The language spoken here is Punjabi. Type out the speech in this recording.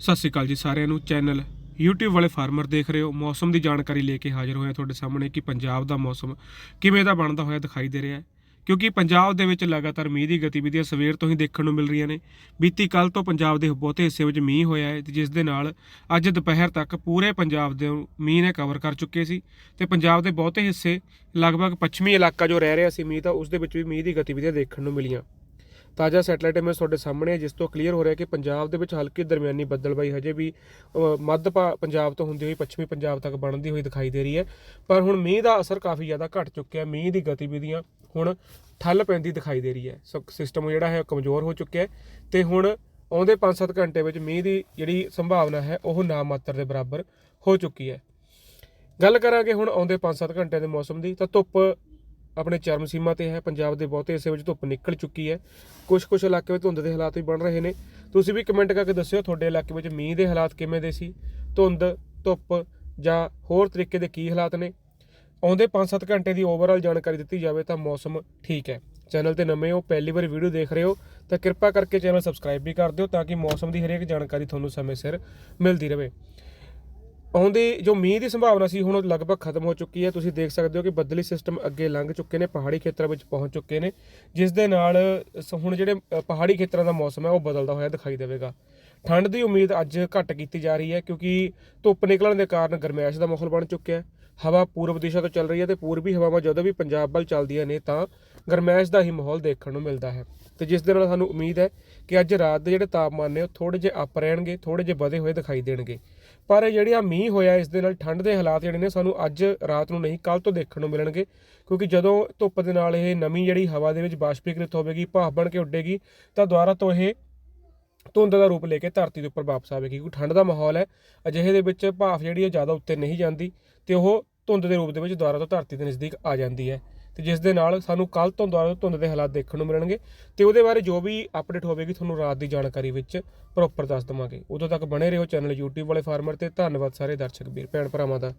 ਸਤਿ ਸ਼੍ਰੀ ਅਕਾਲ ਜੀ ਸਾਰਿਆਂ ਨੂੰ। ਚੈਨਲ YouTube ਵਾਲੇ ਫਾਰਮਰ ਦੇਖ ਰਹੇ ਹੋ। ਮੌਸਮ ਦੀ ਜਾਣਕਾਰੀ ਲੈ ਕੇ ਹਾਜ਼ਰ ਹੋਇਆ ਤੁਹਾਡੇ ਸਾਹਮਣੇ ਕਿ ਪੰਜਾਬ ਦਾ ਮੌਸਮ ਕਿਵੇਂ ਦਾ ਬਣਦਾ ਹੋਇਆ ਦਿਖਾਈ ਦੇ ਰਿਹਾ ਹੈ। ਕਿਉਂਕਿ ਪੰਜਾਬ ਦੇ ਵਿੱਚ ਲਗਾਤਾਰ ਮੀਂਹ ਦੀ ਗਤੀਵਿਧੀਆਂ ਸਵੇਰ ਤੋਂ ਹੀ ਦੇਖਣ ਨੂੰ ਮਿਲ ਰਹੀਆਂ ਨੇ। ਬੀਤੀ ਕੱਲ ਤੋਂ ਪੰਜਾਬ ਦੇ ਬਹੁਤੇ ਹਿੱਸੇ ਵਿੱਚ ਮੀਂਹ ਹੋਇਆ ਹੈ ਤੇ ਜਿਸ ਦੇ ਨਾਲ ਅੱਜ ਦੁਪਹਿਰ ਤੱਕ ਪੂਰੇ ਪੰਜਾਬ ਦੇ ਮੀਂਹ ਨੇ ਕਵਰ ਕਰ ਚੁੱਕੇ ਸੀ ਤੇ ਪੰਜਾਬ ਦੇ ਬਹੁਤੇ ਹਿੱਸੇ ਲਗਭਗ ਪੱਛਮੀ ਇਲਾਕਾ ਜੋ ਰਹਿ ਰਿਹਾ ਸੀ ਮੀਂਹ, ਤਾਂ ਉਸ ਦੇ ਵਿੱਚ ਵੀ ਮੀਂਹ ਦੀ ਗਤੀਵਿਧੀਆਂ ਦੇਖਣ ਨੂੰ ਮਿਲੀਆਂ। ਤਾਜ਼ਾ ਸੈਟਲਾਈਟ ਇਮੇਜ ਤੁਹਾਡੇ ਸਾਹਮਣੇ ਹੈ, ਜਿਸ ਤੋਂ ਕਲੀਅਰ ਹੋ ਰਿਹਾ ਕਿ ਪੰਜਾਬ ਦੇ ਵਿੱਚ ਹਲਕੀ ਦਰਮਿਆਨੀ ਬੱਦਲਬਾਈ ਹਜੇ ਵੀ ਮੱਧ ਪਾ- ਪੰਜਾਬ ਤੋਂ ਹੁੰਦੀ ਹੋਈ ਪੱਛਮੀ ਪੰਜਾਬ ਤੱਕ ਬਣਦੀ ਹੋਈ ਦਿਖਾਈ ਦੇ ਰਹੀ ਹੈ। ਪਰ ਹੁਣ ਮੀਂਹ ਦਾ ਅਸਰ ਕਾਫੀ ਜ਼ਿਆਦਾ ਘਟ ਚੁੱਕਿਆ ਮੀਂਹ ਦੀ ਗਤੀਵਿਧੀਆਂ ਹੁਣ ਠੱਲ ਪੈਂਦੀ ਦਿਖਾਈ ਦੇ ਰਹੀ ਹੈ। ਸੋ ਸਿਸਟਮ ਜਿਹੜਾ ਹੈ ਉਹ ਕਮਜ਼ੋਰ ਹੋ ਚੁੱਕਿਆ ਹੈ ਤੇ ਹੁਣ ਆਉਂਦੇ 5-7 ਘੰਟੇ ਵਿੱਚ ਮੀਂਹ ਦੀ ਜਿਹੜੀ ਸੰਭਾਵਨਾ ਹੈ, ਉਹ ਨਾ ਮਾਤਰ ਦੇ ਬਰਾਬਰ ਹੋ ਚੁੱਕੀ ਹੈ। ਗੱਲ ਕਰਾਂਗੇ ਹੁਣ ਆਉਂਦੇ 5-7 ਘੰਟਿਆਂ ਦੇ ਮੌਸਮ ਦੀ, ਤਾਂ ਧੁੱਪ ਆਪਣੇ ਚਰਮ ਸੀਮਾ ਤੇ ਹੈ, ਪੰਜਾਬ ਦੇ ਬਹੁਤੇ ਹਿੱਸੇ ਵਿੱਚ ਧੁੱਪ ਨਿਕਲ ਚੁੱਕੀ ਹੈ। ਕੁਝ ਕੁਝ ਇਲਾਕੇ ਵਿੱਚ ਧੁੰਦ ਦੇ ਹਾਲਾਤ ਵੀ ਬਣ ਰਹੇ ਨੇ। ਤੁਸੀਂ ਵੀ ਕਮੈਂਟ ਕਰਕੇ ਦੱਸਿਓ ਤੁਹਾਡੇ ਇਲਾਕੇ ਵਿੱਚ ਮੀਂਹ ਦੇ ਹਾਲਾਤ ਕਿਵੇਂ ਦੇ ਸੀ? ਧੁੰਦ, ਧੁੱਪ ਜਾਂ ਹੋਰ ਤਰੀਕੇ ਦੇ ਕੀ ਹਾਲਾਤ ਨੇ? ਆਉਂਦੇ 5-7 ਘੰਟੇ ਦੀ ਓਵਰਆਲ ਜਾਣਕਾਰੀ ਦਿੱਤੀ ਜਾਵੇ ਤਾਂ ਮੌਸਮ ਠੀਕ ਹੈ। ਚੈਨਲ ਤੇ ਨਵੇਂ ਹੋ, ਪਹਿਲੀ ਵਾਰ ਵੀਡੀਓ ਦੇਖ ਰਹੇ ਹੋ, ਤਾਂ ਕਿਰਪਾ ਕਰਕੇ ਚੈਨਲ ਸਬਸਕ੍ਰਾਈਬ ਵੀ ਕਰ ਦਿਓ ਤਾਂ ਕਿ ਮੌਸਮ ਦੀ ਹਰੇਕ ਜਾਣਕਾਰੀ ਤੁਹਾਨੂੰ ਸਮੇਂ ਸਿਰ ਮਿਲਦੀ ਰਹੇ। ਆਉਂਦੇ ਜੋ ਮੀਂਹ ਦੀ ਸੰਭਾਵਨਾ ਸੀ, ਹੁਣ ਉਹ ਲਗਭਗ ਖਤਮ ਹੋ ਚੁੱਕੀ ਹੈ। ਤੁਸੀਂ ਦੇਖ ਸਕਦੇ ਹੋ ਕਿ ਬੱਦਲੀ ਸਿਸਟਮ ਅੱਗੇ ਲੰਘ ਚੁੱਕੇ ਨੇ, ਪਹਾੜੀ ਖੇਤਰਾਂ ਵਿੱਚ ਪਹੁੰਚ ਚੁੱਕੇ ਨੇ, ਜਿਸ ਦੇ ਨਾਲ, ਸ- ਹੁਣ ਜਿਹੜੇ ਪਹਾੜੀ ਖੇਤਰਾਂ ਦਾ ਮੌਸਮ ਹੈ, ਉਹ ਬਦਲਦਾ ਹੋਇਆ ਦਿਖਾਈ ਦੇਵੇਗਾ। ਠੰਡ ਦੀ ਉਮੀਦ ਅੱਜ ਘੱਟ ਕੀਤੀ ਜਾ ਰਹੀ ਹੈ, ਕਿਉਂਕਿ ਧੁੱਪ ਨਿਕਲਣ ਦੇ ਕਾਰਨ ਗਰਮੈਸ਼ ਦਾ ਮਾਹੌਲ ਬਣ ਚੁੱਕਿਆ ਹੈ। ਹਵਾ ਪੂਰਬ ਦਿਸ਼ਾ ਤੋਂ ਚੱਲ ਰਹੀ ਹੈ ਤੇ ਪੂਰਬੀ ਹਵਾਵਾਂ ਜਦੋਂ ਵੀ ਪੰਜਾਬ ਵੱਲ ਚੱਲਦੀਆਂ ਨੇ ਤਾਂ ਗਰਮੈਸ਼ ਦਾ ਹੀ ਮਾਹੌਲ ਦੇਖਣ ਨੂੰ ਮਿਲਦਾ ਹੈ। ਤੇ ਜਿਸ ਦੇ ਨਾਲ ਸਾਨੂੰ ਉਮੀਦ ਹੈ ਕਿ ਅੱਜ ਰਾਤ ਦੇ ਜਿਹੜੇ ਤਾਪਮਾਨ ਨੇ ਉਹ ਥੋੜੇ ਜਿਹੇ ਅਪ ਰਹਿਣਗੇ ਥੋੜੇ ਜਿਹੇ ਵਧੇ ਹੋਏ ਦਿਖਾਈ ਦੇਣਗੇ। ਪਰ ਜਿਹੜਾ ਮੀਂਹ ਹੋਇਆ ਇਸ ਦੇ ਨਾਲ ਠੰਡ ਦੇ ਹਾਲਾਤ ਜਿਹੜੇ ਨੇ ਸਾਨੂੰ ਅੱਜ ਰਾਤ ਨੂੰ ਨਹੀਂ ਕੱਲ ਤੋਂ ਦੇਖਣ ਨੂੰ ਮਿਲਣਗੇ। ਕਿਉਂਕਿ ਜਦੋਂ ਧੁੱਪ ਦੇ ਨਾਲ ਇਹ ਨਮੀ ਜਿਹੜੀ ਹਵਾ ਦੇ ਵਿੱਚ ਬਾਸ਼ਪੀਕ੍ਰਿਤ ਹੋਵੇਗੀ, ਭਾਫ ਬਣ ਕੇ ਉੱਡੇਗੀ, ਤਾਂ ਦੁਬਾਰਾ ਤੋਂ ਇਹ ਧੁੰਦ ਦਾ ਰੂਪ ਲੈ ਕੇ ਧਰਤੀ ਦੇ ਉੱਪਰ ਵਾਪਸ ਆਵੇਗੀ ਕਿਉਂਕਿ ਠੰਡ ਦਾ ਮਾਹੌਲ ਹੈ। ਅਜਿਹੇ ਦੇ ਵਿੱਚ ਭਾਫ ਜਿਹੜੀ ਹੈ ਜ਼ਿਆਦਾ ਉੱਤੇ ਨਹੀਂ ਜਾਂਦੀ ਤੇ ਉਹ ਧੁੰਦ ਦੇ ਰੂਪ ਦੇ ਵਿੱਚ ਦੁਬਾਰਾ ਤੋਂ ਧਰਤੀ ਦੇ ਨਜ਼ਦੀਕ ਆ ਜਾਂਦੀ ਹੈ। ਤੇ ਜਿਸ ਦੇ ਨਾਲ ਸਾਨੂੰ ਕੱਲ ਤੋਂ ਦੁਬਾਰਾ ਧੁੰਦ ਦੇ ਹਾਲਾਤ ਦੇਖਣ ਨੂੰ ਮਿਲਣਗੇ ਤੇ ਉਹਦੇ ਬਾਰੇ ਜੋ ਵੀ ਅਪਡੇਟ ਹੋਵੇਗੀ ਤੁਹਾਨੂੰ ਰਾਤ ਦੀ ਜਾਣਕਾਰੀ ਵਿੱਚ ਪ੍ਰੋਪਰ ਦੱਸ ਦਵਾਂਗੇ। ਉਦੋਂ ਤੱਕ ਬਣੇ ਰਹੋ ਚੈਨਲ YouTube ਵਾਲੇ ਫਾਰਮਰ ਤੇ। ਧੰਨਵਾਦ ਸਾਰੇ ਦਰਸ਼ਕ ਵੀਰ, ਭੈਣ ਭਰਾਵਾਂ ਦਾ।